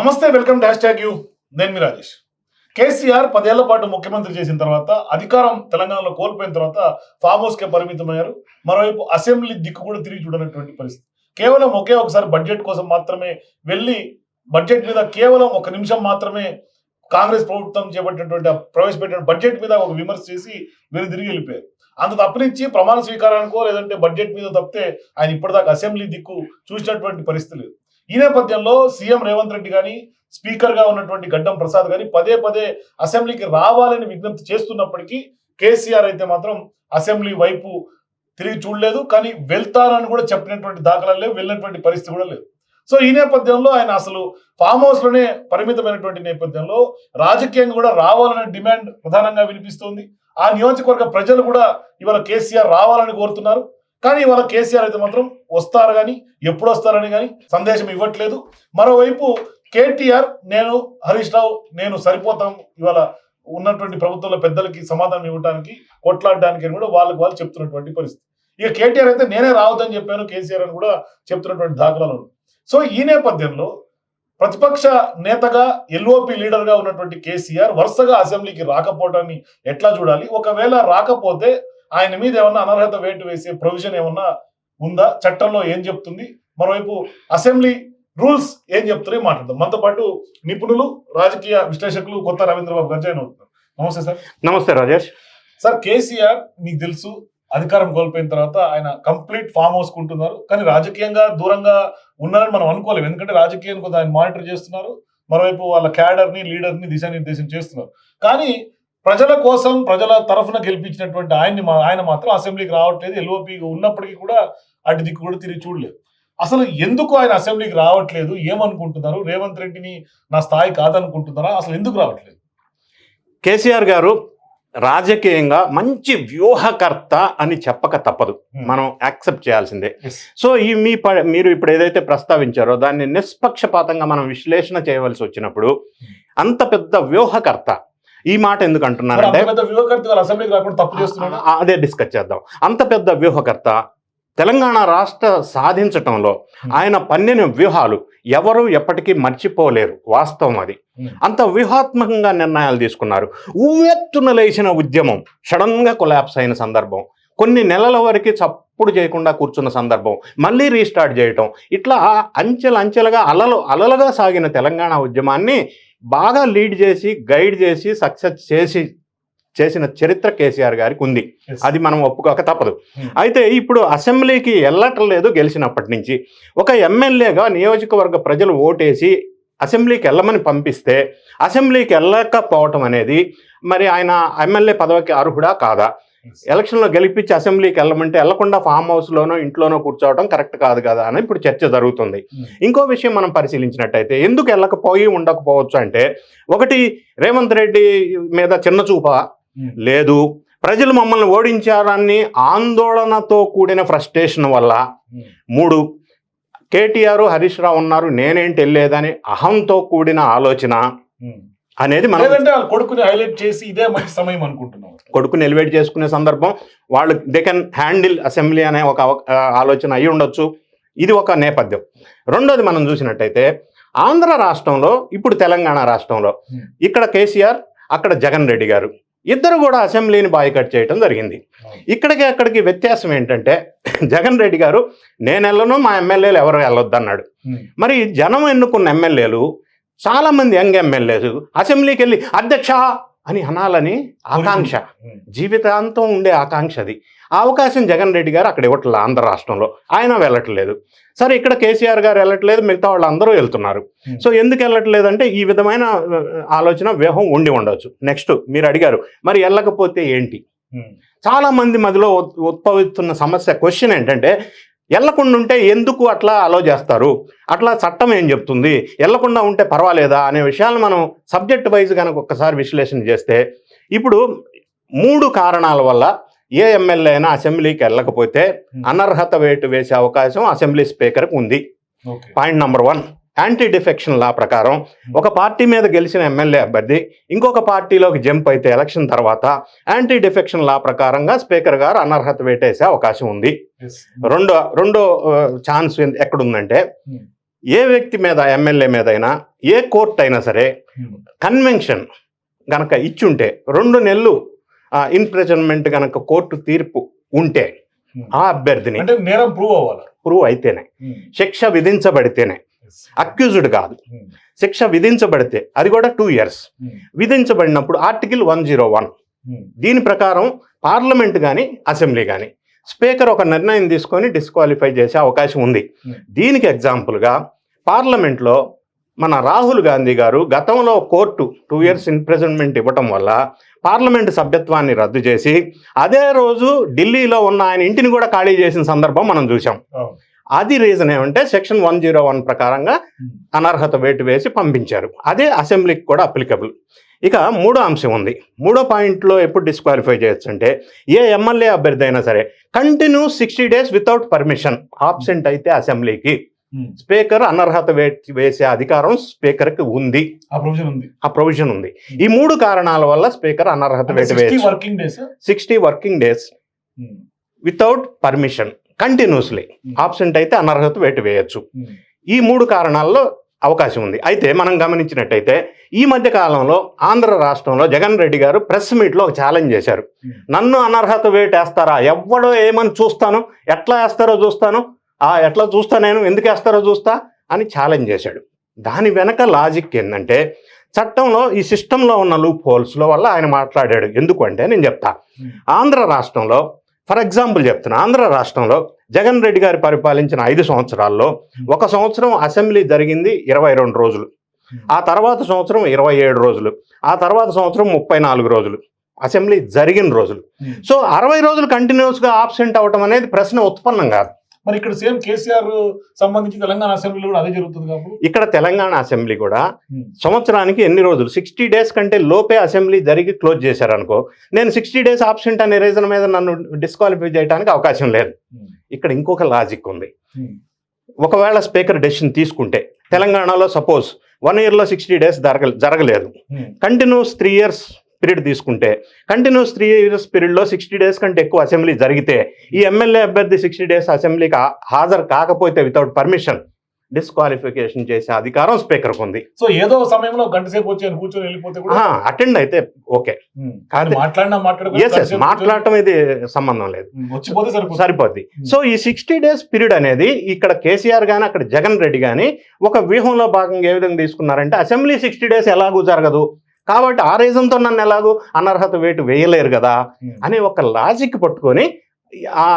నమస్తే welcome dash tag you. నేను మీ రాజేష్. కేసీఆర్ పదేళ్ళ పాటు ముఖ్యమంత్రి చేసిన తర్వాత అధికారం తెలంగాణలో కోల్పోయిన తర్వాత ఫామ్ హౌస్ కే పరిమితమయ్యారు. మరోవైపు అసెంబ్లీ దిక్కు కూడా తిరిగి చూడనటువంటి పరిస్థితి. కేవలం ఒకే ఒకసారి బడ్జెట్ కోసం మాత్రమే వెళ్ళి బడ్జెట్ మీద కేవలం ఒక నిమిషం మాత్రమే కాంగ్రెస్ ప్రభుత్వం చేపట్టినటువంటి ప్రవేశపెట్టిన బడ్జెట్ మీద ఒక విమర్శ చేసి వీరు తిరిగి వెళ్ళిపోయారు. అంత తప్పనిచ్చి ప్రమాణ స్వీకారానికో లేదంటే బడ్జెట్ మీద తప్పితే ఆయన ఇప్పటిదాకా అసెంబ్లీ దిక్కు చూసినటువంటి పరిస్థితి లేదు. ఈ నేపథ్యంలో సీఎం రేవంత్ రెడ్డి కానీ స్పీకర్గా ఉన్నటువంటి గడ్డం ప్రసాద్ కానీ పదే పదే అసెంబ్లీకి రావాలని విజ్ఞప్తి చేస్తున్నప్పటికీ కేసీఆర్ అయితే మాత్రం అసెంబ్లీ వైపు తిరిగి చూడలేదు. కానీ వెళ్తారని కూడా చెప్పినటువంటి దాఖలాలు లేవు వెళ్ళినటువంటి పరిస్థితి కూడా లేదు. సో ఈ నేపథ్యంలో ఆయన అసలు ఫామ్ హౌస్లోనే పరిమితమైనటువంటి నేపథ్యంలో రాజకీయంగా కూడా రావాలనే డిమాండ్ ప్రధానంగా వినిపిస్తోంది. ఆ నియోజకవర్గ ప్రజలు కూడా ఇవాళ కేసీఆర్ రావాలని కోరుతున్నారు. కానీ ఇవాళ కేసీఆర్ అయితే మాత్రం వస్తారు కానీ ఎప్పుడు వస్తారని కానీ సందేశం ఇవ్వట్లేదు. మరోవైపు కేటీఆర్ నేను హరీష్ రావు నేను సరిపోతాం ఇవాళ ఉన్నటువంటి ప్రభుత్వంలో పెద్దలకి సమాధానం ఇవ్వడానికి కొట్లాడడానికి అని కూడా వాళ్ళకి వాళ్ళు చెప్తున్నటువంటి పరిస్థితి. ఇక కేటీఆర్ అయితే నేనే రావద్దని చెప్పాను కేసీఆర్ అని కూడా చెప్తున్నటువంటి దాఖలాలు సో ఈ నేపథ్యంలో ప్రతిపక్ష నేతగా ఎల్ఓపి లీడర్గా ఉన్నటువంటి కేసీఆర్ వరుసగా అసెంబ్లీకి రాకపోవటాన్ని ఎట్లా చూడాలి? ఒకవేళ రాకపోతే ఆయన మీద ఏమన్నా అనర్హత వేటు వేసే ప్రొవిజన్ ఏమన్నా ఉందా? చట్టంలో ఏం చెప్తుంది? మరోవైపు అసెంబ్లీ రూల్స్ ఏం చెప్తున్నాయి మాట్లాడదాం. మనతో పాటు నిపుణులు రాజకీయ విశ్లేషకులు కొత్త రవీంద్రబాబు గారు జాయిన్ అవుతున్నారు. నమస్తే సార్. నమస్తే రాజేష్. సార్ కేసీఆర్ మీకు తెలుసు అధికారం కోల్పోయిన తర్వాత ఆయన కంప్లీట్ ఫామ్ హౌస్ కుంటున్నారు కానీ రాజకీయంగా దూరంగా ఉన్నారని మనం అనుకోలేము. ఎందుకంటే రాజకీయాన్ని కొంత ఆయన మానిటర్ చేస్తున్నారు. మరోవైపు వాళ్ళ క్యాడర్ని లీడర్ని దిశానిర్దేశం చేస్తున్నారు. కానీ ప్రజల కోసం ప్రజల తరఫున గెలిపించినటువంటి ఆయన్ని ఆయన మాత్రం అసెంబ్లీకి రావట్లేదు. ఎల్ఓపి ఉన్నప్పటికీ కూడా అటు దిక్కు కూడా తిరిగి చూడలేదు. అసలు ఎందుకు ఆయన అసెంబ్లీకి రావట్లేదు? ఏమనుకుంటున్నారు? రేవంత్ రెడ్డిని నా స్థాయి కాదనుకుంటున్నారా? అసలు ఎందుకు రావట్లేదు? కేసీఆర్ గారు రాజకీయంగా మంచి వ్యూహకర్త అని చెప్పక తప్పదు. మనం యాక్సెప్ట్ చేయాల్సిందే. సో ఈ మీ ప- మీరు ఇప్పుడు ఏదైతే ప్రస్తావించారో దాన్ని నిష్పక్షపాతంగా మనం విశ్లేషణ చేయవలసి వచ్చినప్పుడు అంత పెద్ద వ్యూహకర్త ఈ మాట ఎందుకు అంటున్నానంటే అదే డిస్కస్ చేద్దాం. అంత పెద్ద వ్యూహకర్త తెలంగాణ రాష్ట్ర సాధించటంలో ఆయన పన్నెన వ్యూహాలు ఎవరు ఎప్పటికీ మర్చిపోలేరు. వాస్తవం అది. Hmm. అంత వ్యూహాత్మకంగా నిర్ణయాలు తీసుకున్నారు. ఉవ్వెత్తున లేచిన ఉద్యమం సడన్గా కొలాప్స్ అయిన సందర్భం. కొన్ని నెలల వరకు చప్పుడు చేయకుండా కూర్చున్న సందర్భం. మళ్ళీ రీస్టార్ట్ చేయటం. ఇట్లా అంచెలు అంచెలుగా అలలు అలలుగా సాగిన తెలంగాణ ఉద్యమాన్ని బాగా లీడ్ చేసి గైడ్ చేసి సక్సెస్ చేసి చేసిన చరిత్ర కేసీఆర్ గారికి ఉంది. అది మనం ఒప్పుకోక తప్పదు Hmm. అయితే ఇప్పుడు అసెంబ్లీకి వెళ్ళటం లేదు గెలిచినప్పటి నుంచి ఒక ఎమ్మెల్యేగా నియోజకవర్గ ప్రజలు ఓటేసి అసెంబ్లీకి వెళ్ళమని పంపిస్తే అసెంబ్లీకి వెళ్ళకపోవటం అనేది మరి ఆయన ఎమ్మెల్యే పదవికి అర్హుడా కాదా. ఎలక్షన్లో గెలిపించి అసెంబ్లీకి వెళ్ళమంటే వెళ్ళకుండా ఫామ్ హౌస్లోనో ఇంట్లోనో కూర్చోవడం కరెక్ట్ కాదు కదా అని ఇప్పుడు చర్చ జరుగుతుంది. ఇంకో విషయం మనం పరిశీలించినట్టయితే ఎందుకు వెళ్ళకపోయి ఉండకపోవచ్చు అంటే ఒకటి రేవంత్ రెడ్డి మీద చిన్న చూప. లేదు ప్రజలు మమ్మల్ని ఓడించారని ఆందోళనతో కూడిన ఫ్రస్ట్రేషన్ వల్ల. మూడు కేటీఆర్ హరీష్ రావు ఉన్నారు నేనేంటి వెళ్ళేదని అహంతో కూడిన ఆలోచన. అనేది మనం వాళ్ళ కొడుకుని హైలైట్ చేసి ఇదే మంచి సమయం అనుకుంటున్నాం. కొడుకుని ఎలివేట్ చేసుకునే సందర్భం వాళ్ళు దే కెన్ హ్యాండిల్ అసెంబ్లీ అనే ఒక ఆలోచన అయి ఉండొచ్చు. ఇది ఒక నేపథ్యం. రెండోది మనం చూసినట్టయితే ఆంధ్ర రాష్ట్రంలో ఇప్పుడు తెలంగాణ రాష్ట్రంలో Hmm. ఇక్కడ కేసీఆర్ అక్కడ జగన్ రెడ్డి గారు ఇద్దరు కూడా అసెంబ్లీని బాయ్కట్ చేయడం జరిగింది. ఇక్కడికి అక్కడికి వ్యత్యాసం ఏంటంటే జగన్ రెడ్డి గారు నేను వెళ్ళను మా ఎమ్మెల్యేలు ఎవరు వెళ్ళొద్దు అన్నాడు Hmm. మరి జనం ఎన్నుకున్న ఎమ్మెల్యేలు చాలా మంది యంగ్ ఎమ్మెల్యేలు అసెంబ్లీకి వెళ్ళి అధ్యక్ష! అని అనాలని ఆకాంక్ష. జీవితాంతం ఉండే ఆకాంక్ష అది. ఆ అవకాశం జగన్ రెడ్డి గారు అక్కడ ఇవ్వట్లేదు ఆంధ్ర రాష్ట్రంలో. ఆయన వెళ్ళట్లేదు. సరే ఇక్కడ కేసీఆర్ గారు వెళ్ళట్లేదు మిగతా వాళ్ళందరూ వెళ్తున్నారు. సో ఎందుకు వెళ్ళట్లేదు అంటే ఈ విధమైన ఆలోచన వ్యూహం ఉండి ఉండొచ్చు. నెక్స్ట్ మీరు అడిగారు మరి వెళ్ళకపోతే ఏంటి. చాలా మంది మధ్యలో ఉత్- ఉద్భవిస్తున్న సమస్య క్వశ్చన్ ఏంటంటే వెళ్ళకుండా ఉంటే ఎందుకు అట్లా అలో చేస్తారు? అట్లా చట్టం ఏం చెప్తుంది? వెళ్ళకుండా ఉంటే పర్వాలేదా? అనే విషయాలు మనం సబ్జెక్ట్ వైజ్ కనుక ఒక్కసారి విశ్లేషణ చేస్తే ఇప్పుడు మూడు కారణాల వల్ల ఏ ఎమ్మెల్యే అయినా అసెంబ్లీకి వెళ్ళకపోతే అనర్హత వేటు వేసే అవకాశం అసెంబ్లీ స్పీకర్కి ఉంది. Point number one anti defection law ప్రకారం ఒక పార్టీ మీద గెలిచిన ఎమ్మెల్యే అభ్యర్థి ఇంకొక పార్టీలోకి జంప్ అయితే ఎలక్షన్ తర్వాత యాంటీ డిఫెక్షన్ లా ప్రకారంగా స్పీకర్ గారు అనర్హత వేటేసే అవకాశం ఉంది. రెండో రెండో ఛాన్స్ ఎక్కడుందంటే Hmm. ఏ వ్యక్తి మీద ఎమ్మెల్యే మీద అయినా ఏ కోర్టు అయినా సరే కన్వెన్షన్ గనక ఇచ్చుంటే రెండు నెలలు ఇన్ప్రెజన్మెంట్ గనక కోర్టు తీర్పు ఉంటే. ఆ అభ్యర్థిని నేరం ప్రూవ్ అవ్వాలి ప్రూవ్ అయితేనే శిక్ష విధించబడితేనే. అక్యూజ్డ్ కాదు. ఉమ్, శిక్ష విధించబడితే అది కూడా టూ ఇయర్స్ ఉమ్, విధించబడినప్పుడు ఆర్టికల్ వన్ జీరో వన్ దీని ప్రకారం పార్లమెంట్ కానీ అసెంబ్లీ కానీ స్పీకర్ ఒక నిర్ణయం తీసుకొని డిస్క్వాలిఫై చేసే అవకాశం ఉంది. Hmm. దీనికి ఎగ్జాంపుల్గా పార్లమెంట్లో మన రాహుల్ గాంధీ గారు గతంలో కోర్టు టూ ఇయర్స్ ఇంప్రెజన్మెంట్ ఇవ్వటం వల్ల పార్లమెంట్ సభ్యత్వాన్ని రద్దు చేసి అదే రోజు ఢిల్లీలో ఉన్న ఆయన ఇంటిని కూడా ఖాళీ చేసిన సందర్భం మనం చూసాం. అది రీజన్ ఏమంటే సెక్షన్ వన్ జీరో వన్ ప్రకారంగా ఉమ్, అనర్హత వేటు వేసి పంపించారు. అదే అసెంబ్లీకి కూడా అప్లికబుల్ ఇక మూడో అంశం ఉంది. మూడో పాయింట్లో ఎప్పుడు డిస్క్వాలిఫై చేయొచ్చు అంటే ఏ ఎమ్మెల్యే అభ్యర్థి అయినా సరే continue sixty days without permission absent అయితే అసెంబ్లీకి. స్పీకర్ అనర్హత వే- వేసే అధికారం స్పీకర్కి ఉంది. ఆ ప్రొవిజన్ ఉంది. ఆ ప్రొవిజన్ ఉంది. ఈ మూడు కారణాల వల్ల స్పీకర్ అనర్హత వేటు days sixty working days without permission continuously absent అయితే అనర్హత వేటు వేయచ్చు. ఈ మూడు కారణాల్లో అవకాశం ఉంది. అయితే మనం గమనించినట్టయితే ఈ మధ్య కాలంలో ఆంధ్ర రాష్ట్రంలో జగన్ రెడ్డి గారు ప్రెస్ మీట్లో ఒక ఛాలెంజ్ చేశారు. Hmm. నన్ను అనర్హత వేటేస్తారా? ఎవ్వడో ఏమని చూస్తాను? ఎట్లా వేస్తారో చూస్తాను? ఆ ఎట్లా చూస్తా నేను? ఎందుకు వేస్తారో చూస్తా? అని ఛాలెంజ్ చేశాడు. దాని వెనక లాజిక్ ఏంటంటే చట్టంలో ఈ సిస్టంలో ఉన్న లూప్ హోల్స్లో వల్ల ఆయన మాట్లాడాడు. ఎందుకు అంటే నేను చెప్తా. Hmm. ఆంధ్ర రాష్ట్రంలో ఫర్ ఎగ్జాంపుల్ చెప్తున్నా ఆంధ్ర రాష్ట్రంలో జగన్ రెడ్డి గారు పరిపాలించిన ఐదు సంవత్సరాల్లో ఒక సంవత్సరం అసెంబ్లీ జరిగింది ఇరవై రెండు రోజులు. ఆ తర్వాత సంవత్సరం ఇరవై ఏడు రోజులు. ఆ తర్వాత సంవత్సరం ముప్పై నాలుగు రోజులు. అసెంబ్లీ జరిగిన రోజులు. సో అరవై రోజులు కంటిన్యూస్గా ఆబ్సెంట్ అవ్వటం అనేది ప్రశ్న ఉత్పన్నం కాదు. మరి ఇక్కడ సేమ్ కేసీఆర్ సంబంధించి తెలంగాణ అసెంబ్లీలో కూడా అదే జరుగుతుంది కాబట్టి ఇక్కడ తెలంగాణ అసెంబ్లీ కూడా సంవత్సరానికి ఎన్ని రోజులు? సిక్స్టీ డేస్ కంటే లోపే అసెంబ్లీ జరిగి క్లోజ్ చేశారనుకో నేను సిక్స్టీ డేస్ ఆబ్సెంట్ అనే రీజన్ మీద నన్ను డిస్క్వాలిఫై చేయడానికి అవకాశం లేదు. ఇక్కడ ఇంకొక లాజిక్ ఉంది. ఒకవేళ స్పీకర్ డెసిషన్ తీసుకుంటే తెలంగాణలో సపోజ్ వన్ ఇయర్లో సిక్స్టీ డేస్ జరగ జరగలేదు. కంటిన్యూస్ త్రీ ఇయర్స్ పీరియడ్ తీసుకుంటే కంటిన్యూస్ త్రీ ఇయర్స్ పీరియడ్లో సిక్స్టీ డేస్ కంటే ఎక్కువ అసెంబ్లీ జరిగితే ఈ ఎమ్మెల్యే అభ్యర్థి సిక్స్టీ డేస్ అసెంబ్లీకి హాజరు కాకపోతే వితౌట్ పర్మిషన్ డిస్క్వాలిఫికేషన్ చేసే అధికారం స్పీకర్కు ఉంది. సో ఏదో సమయంలో గంట సేపు వచ్చి కూర్చొని వెళ్ళిపోతే అటెండ్ అయితే ఓకే కాదు. మాట్లాడినా మాట్లాడటం ఇది సంబంధం లేదు. సరిపోతుంది. సరిపోద్ది. సో ఈ సిక్స్టీ డేస్ పీరియడ్ అనేది ఇక్కడ కేసీఆర్ కానీ అక్కడ జగన్ రెడ్డి కానీ ఒక వ్యూహంలో భాగంగా ఏ విధంగా తీసుకున్నారంటే అసెంబ్లీ సిక్స్టీ డేస్ ఎలాగూ జరగదు. కాబట్టి ఆ రీజన్తో నన్ను ఎలాగూ అనర్హత వేటు వేయలేరు కదా ఉమ్. అనే ఒక లాజిక్ పట్టుకొని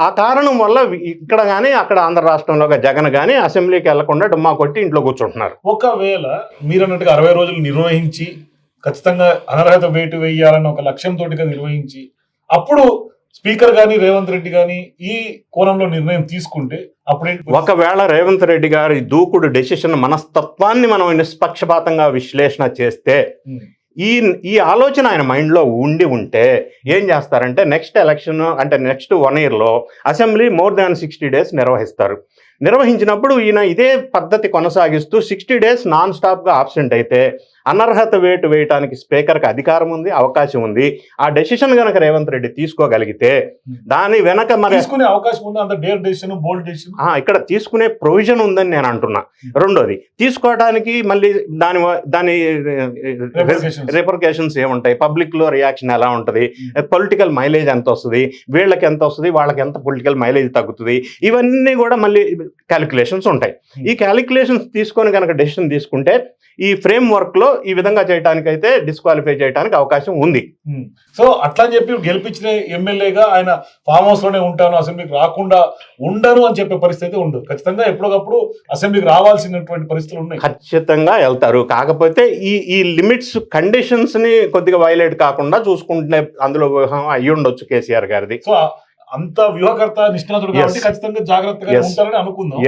ఆ కారణం వల్ల ఇక్కడ కానీ అక్కడ ఆంధ్ర రాష్ట్రంలో జగన్ కానీ అసెంబ్లీకి వెళ్ళకుండా డుమ్మా కొట్టి ఇంట్లో కూర్చుంటున్నారు ఒకవేళ మీరు అన్నట్టుగా అరవై రోజులు నిర్వహించి ఖచ్చితంగా అనర్హత వేటు వేయాలన్న ఒక లక్ష్యంతో నిర్వహించి అప్పుడు స్పీకర్ గాని రేవంత్ రెడ్డి గాని ఈ కోణంలో నిర్ణయం తీసుకుంటే అప్పుడేంటి ఒకవేళ రేవంత్ రెడ్డి గారి దూకుడు డెసిషన్ మనస్తత్వాన్ని మనం నిష్పక్షపాతంగా విశ్లేషణ చేస్తే ఉమ్, ఈ ఈ ఆలోచన ఆయన మైండ్లో ఉండి ఉంటే ఏం చేస్తారంటే నెక్స్ట్ ఎలక్షన్ అంటే నెక్స్ట్ వన్ ఇయర్లో assembly more than sixty days నిర్వహిస్తారు. నిర్వహించినప్పుడు ఈయన ఇదే పద్ధతి కొనసాగిస్తూ సిక్స్టీ డేస్ నాన్ స్టాప్గా ఆబ్సెంట్ అయితే అనర్హత వేటు వేయటానికి స్పీకర్కి అధికారం ఉంది అవకాశం ఉంది. ఆ డెసిషన్ కనుక రేవంత్ రెడ్డి తీసుకోగలిగితే దాని వెనక మరి తీసుకునే అవకాశం ఉంది? అంత డేర్ డెసిషన్ బోల్డ్ డెసిషన్? ఆ, ఇక్కడ తీసుకునే ప్రొవిజన్ ఉందని నేను అంటున్నా. రెండోది తీసుకోవడానికి మళ్ళీ దాని దాని. రిపర్కేషన్స్ ఏముంటాయి? పబ్లిక్లో రియాక్షన్ ఎలా ఉంటది? పొలిటికల్ మైలేజ్ ఎంత వస్తుంది? వీళ్ళకి ఎంత వస్తుంది? వాళ్ళకి ఎంత పొలిటికల్ మైలేజ్ తగ్గుతుంది? ఇవన్నీ కూడా మళ్ళీ క్యాలిక్యులేషన్స్ ఉంటాయి. ఈ క్యాలిక్యులేషన్స్ తీసుకొని కనుక డెసిషన్ తీసుకుంటే ఈ ఫ్రేమ్ వర్క్లో ఈ విధంగా చేయడానికి అయితే డిస్క్వాలిఫై చేయడానికి అవకాశం ఉంది. సో అట్లా చెప్పి గెలిపించిన ఎమ్మెల్యేగా ఆయన ఫామ్ హౌస్లోనే ఉంటాను అసెంబ్లీకి రాకుండా ఉండను అని చెప్పే పరిస్థితి ఉండదు ఖచ్చితంగా ఎప్పటికప్పుడు అసెంబ్లీకి రావాల్సినటువంటి పరిస్థితులు ఉన్నాయి. ఖచ్చితంగా వెళ్తారు. కాకపోతే ఈ ఈ లిమిట్స్ కండిషన్స్ని కొద్దిగా వైలేట్ కాకుండా చూసుకుంటే అందులో అయ్యి ఉండొచ్చు కేసీఆర్ గారిది. సో అంత వ్యూహకర్త నిష్ణాతుడు కాబట్టి. ఖచ్చితంగా జాగ్రత్తగా. ఉంటారని అనుకుందాం.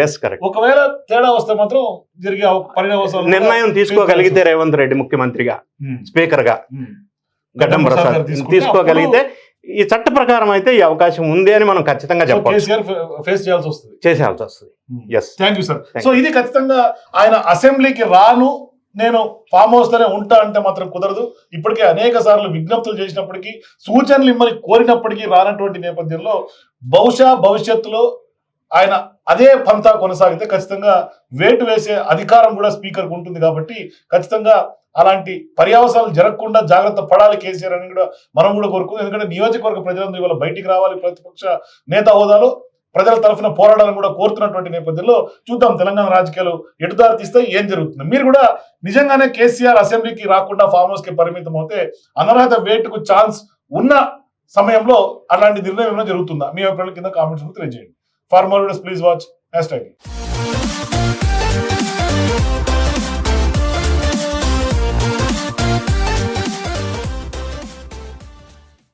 ఒకవేళ తేడా వస్తే మాత్రం జరిగే అవ- పరిణామాలు నిర్ణయం తీసుకోగలిగితే రేవంత్ రెడ్డి ముఖ్యమంత్రిగా ఉమ్, స్పీకర్గా. గడ్డం ప్రసాద్ గారు తీసుకుంటే తీసుకోగలిగితే ఈ చట్ట ప్రకారం అయితే ఈ అవకాశం ఉంది అని మనం ఖచ్చితంగా ఫేస్ చేయాల్సి వస్తుంది. చేసేయాల్సి వస్తుంది. Yes thank you sir Thank so ఇది ఖచ్చితంగా ఆయన అసెంబ్లీకి రాను నేను ఫామ్ హౌస్లోనే ఉంటా అంటే మాత్రం కుదరదు. ఇప్పటికే అనేక సార్లు విజ్ఞప్తులు చేసినప్పటికీ సూచనలు ఇమ్మని కోరినప్పటికీ రానటువంటి నేపథ్యంలో బహుశా భవిష్యత్తులో ఆయన అదే పంతా కొనసాగితే ఖచ్చితంగా వేటు వేసే అధికారం కూడా స్పీకర్కు ఉంటుంది కాబట్టి ఖచ్చితంగా అలాంటి పర్యావసాలు జరగకుండా జాగ్రత్త పడాలి కేసీఆర్ అని కూడా మనం కూడా కోరుకుంది ఎందుకంటే నియోజకవర్గ ప్రజలందరూ ఇవాళ బయటికి రావాలి ప్రతిపక్ష నేత హోదాలో ప్రజల తరఫున పోరాడాలని కూడా కోరుతున్నటువంటి నేపథ్యంలో చూద్దాం తెలంగాణ రాజకీయాలు ఎటుదారి తీస్తే ఏం జరుగుతుంది. మీరు కూడా నిజంగానే కేసీఆర్ అసెంబ్లీకి రాకుండా ఫామ్ హౌస్కి పరిమితం అవుతే అనర్హత వేటుకు ఛాన్స్ ఉన్న సమయంలో అలాంటి నిర్ణయం ఏమైనా జరుగుతుందా? మీ అభిప్రాయాల కింద కామెంట్స్ తెలియజేయండి. For more please watch hashtag